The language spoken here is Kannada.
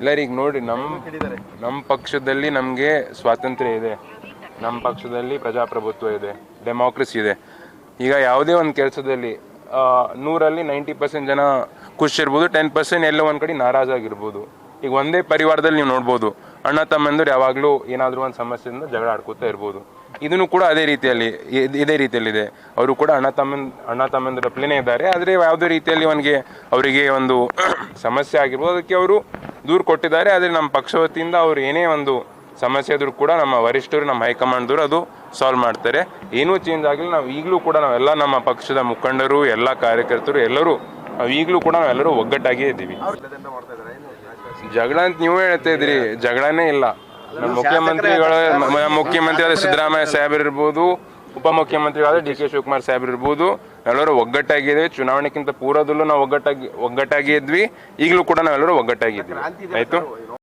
ಇಲ್ಲ ನೋಡಿ ನಮ್ಮ ನಮ್ಮ ಪಕ್ಷದಲ್ಲಿ ನಮಗೆ ಸ್ವಾತಂತ್ರ್ಯ ಇದೆ. ನಮ್ಮ ಪಕ್ಷದಲ್ಲಿ ಪ್ರಜಾಪ್ರಭುತ್ವ ಇದೆ ಡೆಮಾಕ್ರಸಿ ಇದೆ. ಈಗ ಯಾವುದೇ ಒಂದು ಕೆಲಸದಲ್ಲಿ ನೂರಲ್ಲಿ ನೈಂಟಿ ಪರ್ಸೆಂಟ್ ಜನ ಖುಷಿ ಇರ್ಬೋದು ಟೆನ್ ಪರ್ಸೆಂಟ್ ಎಲ್ಲೋ ಒಂದು ಕಡೆ ನಾರಾಜಾಗಿರ್ಬೋದು ಈಗ ಒಂದೇ ಪರಿವಾರದಲ್ಲಿ ನೀವು ನೋಡ್ಬೋದು, ಅಣ್ಣ ತಮ್ಮಂದಿರು ಯಾವಾಗಲೂ ಏನಾದರೂ ಒಂದು ಸಮಸ್ಯೆಯಿಂದ ಜಗಳ ಆಡ್ಕೋತಾ ಇರ್ಬೋದು. ಇದನ್ನು ಕೂಡ ಅದೇ ರೀತಿಯಲ್ಲಿ ಇದ್- ರೀತಿಯಲ್ಲಿದೆ. ಅವರು ಕೂಡ ಅಣ್ಣ ತಮ್ಮನ್, ಅಣ್ಣ ತಮ್ಮಂದಿರ ಪ್ಲೇನೇ ಇದ್ದಾರೆ. ಆದರೆ ಯಾವುದೇ ರೀತಿಯಲ್ಲಿ ಅವನಿಗೆ, ಅವರಿಗೆ ಒಂದು ಸಮಸ್ಯೆ ಆಗಿರ್ಬೋದು. ಅದಕ್ಕೆ ಅವರು ದೂರು ಕೊಟ್ಟಿದ್ದಾರೆ, ಆದರೆ ನಮ್ಮ ಪಕ್ಷ ವತಿಯಿಂದ ಅವ್ರು ಏನೇ ಒಂದು ಸಮಸ್ಯೆ ಇದ್ರೂ ಕೂಡ ನಮ್ಮ ವರಿಷ್ಠರು, ನಮ್ಮ ಹೈಕಮಾಂಡ್ದವರು ಅದು ಸಾಲ್ವ್ ಮಾಡ್ತಾರೆ. ಏನೂ ಚೇಂಜ್ ಆಗಿಲ್ಲ. ನಾವು ಈಗಲೂ ಕೂಡ ನಾವೆಲ್ಲ ನಮ್ಮ ಪಕ್ಷದ ಮುಖಂಡರು, ಎಲ್ಲ ಕಾರ್ಯಕರ್ತರು, ಎಲ್ಲರೂ ನಾವು ಈಗಲೂ ಕೂಡ ನಾವೆಲ್ಲರೂ ಒಗ್ಗಟ್ಟಾಗಿಯೇ ಇದ್ದೀವಿ. ಜಗಳ ಅಂತ ನೀವು ಹೇಳ್ತಾ ಇದ್ರಿ ಜಗಳನೇ ಇಲ್ಲ. ನಮ್ಮ ಮುಖ್ಯಮಂತ್ರಿಗಳ ಆದರೆ ಸಿದ್ದರಾಮಯ್ಯ ಸಾಹೇಬರು ಇರ್ಬೋದು, ಉಪಮುಖ್ಯಮಂತ್ರಿಗಳಾದ ಡಿ ಕೆ ಶಿವಕುಮಾರ್ ಸಾಹೇಬರು ಇರ್ಬೋದು ಎಲ್ಲರೂ ಒಗ್ಗಟ್ಟಾಗಿದ್ದೀವಿ ಚುನಾವಣೆಗಿಂತ ಪೂರ್ವದಲ್ಲೂ ನಾವು ಒಗ್ಗಟ್ಟಾಗಿ ಒಗ್ಗಟ್ಟಾಗಿ ಇದ್ವಿ. ಈಗಲೂ ಕೂಡ ನಾವೆಲ್ಲರೂ ಒಗ್ಗಟ್ಟಾಗಿದ್ವಿ ಆಯ್ತು?